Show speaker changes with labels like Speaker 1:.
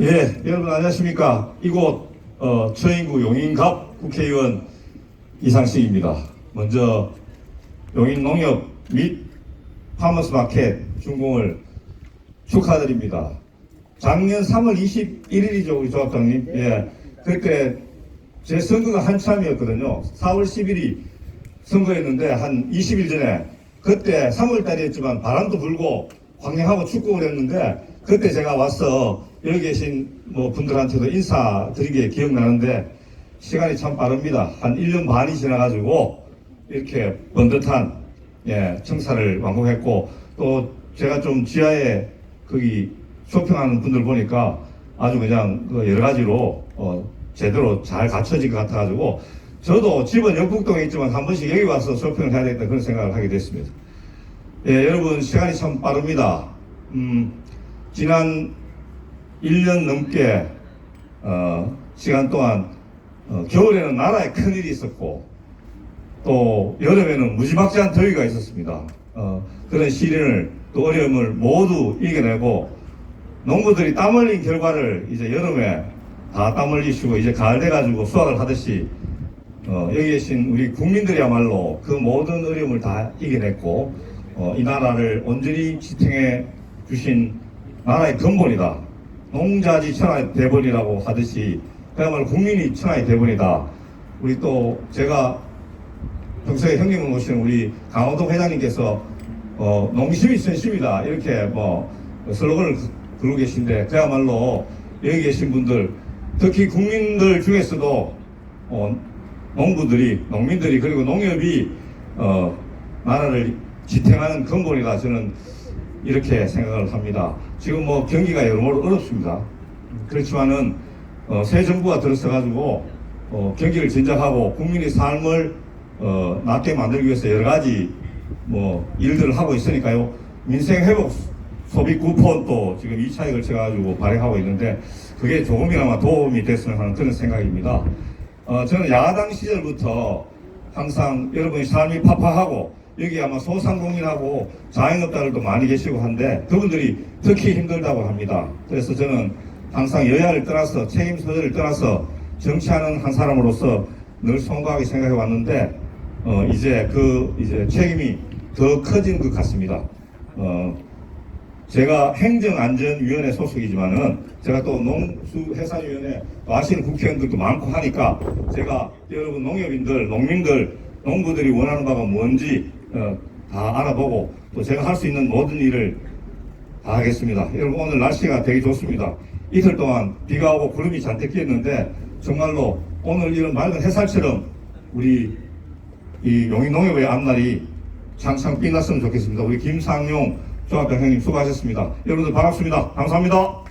Speaker 1: 예, 여러분 안녕하십니까. 이곳 어, 처인구 용인갑 국회의원 이상식입니다. 먼저 용인농협 및 파머스 마켓 준공을 축하드립니다. 작년 3월 21일이죠, 우리 조합장님. 예, 그때 제 선거가 한참이었거든요. 4월 10일이 선거였는데 한 20일 전에 그때 3월 달이었지만 바람도 불고 광행하고 축구를 했는데 그때 제가 와서 여기 계신 뭐 분들한테도 인사드리게 기억나는데 시간이 참 빠릅니다. 한 1년 반이 지나가지고 이렇게 번듯한 예, 청사를 완공했고 또 제가 좀 지하에 거기 쇼핑하는 분들 보니까 아주 그냥 그 여러 가지로 어, 제대로 잘 갖춰진 것 같아가지고 저도 집은 영북동에 있지만 한 번씩 여기 와서 쇼핑을 해야 되겠다 그런 생각을 하게 됐습니다. 예, 여러분 시간이 참 빠릅니다. 음, 지난 1년 넘게 어, 시간 동안 어, 겨울에는 나라에 큰일이 있었고 또 여름에는 무지막지한 더위가 있었습니다. 어, 그런 시련을 또 어려움을 모두 이겨내고 농부들이 땀 흘린 결과를 이제 여름에 다 땀 흘리시고 이제 가을 돼가지고 수확을 하듯이 어, 여기 계신 우리 국민들이야말로 그 모든 어려움을 다 이겨냈고 어, 이 나라를 온전히 지탱해 주신 나라의 근본이다. 농자지 천하의 대본이라고 하듯이 그야말로 국민이 천하의 대본이다. 우리 또 제가 평소에 형님을 모시는 우리 강호동 회장님께서 어, 농심이 선심이다 이렇게 뭐 슬로건을 걸고 계신데 그야말로 여기 계신 분들 특히 국민들 중에서도 어, 농부들이 농민들이 그리고 농협이 어, 나라를 지탱하는 근본이다 저는 이렇게 생각을 합니다. 지금 뭐 경기가 여러모로 어렵습니다. 그렇지만은 어, 새 정부가 들어서 가지고 어, 경기를 진작하고 국민의 삶을 어, 낫게 만들기 위해서 여러 가지 뭐 일들을 하고 있으니까요. 민생 회복 소비 쿠폰 도 지금 2차에 걸쳐 가지고 발행하고 있는데 그게 조금이나마 도움이 됐으면 하는 그런 생각입니다. 어, 저는 야당 시절부터 항상 여러분이 삶이 파파하고 여기 아마 소상공인하고 자영업자들도 많이 계시고 한데 그분들이 특히 힘들다고 합니다. 그래서 저는 항상 여야를 떠나서 책임 소재를 떠나서 정치하는 한 사람으로서 늘 송구하게 생각해 왔는데 어, 이제 그 이제 책임이 더 커진 것 같습니다. 어, 제가 행정안전위원회 소속이지만은 제가 또 농수해산위원회 또 아시는 국회의원들도 많고 하니까 제가 여러분 농협인들, 농민들, 농부들이 원하는 바가 뭔지 어, 다 알아보고 또 제가 할 수 있는 모든 일을 다 하겠습니다. 여러분 오늘 날씨가 되게 좋습니다. 이틀 동안 비가 오고 구름이 잔뜩 끼었는데 정말로 오늘 이런 맑은 햇살처럼 우리 이 용인농협의 앞날이 창창 빛났으면 좋겠습니다. 우리 김상용 조합장 형님 수고하셨습니다. 여러분들 반갑습니다. 감사합니다.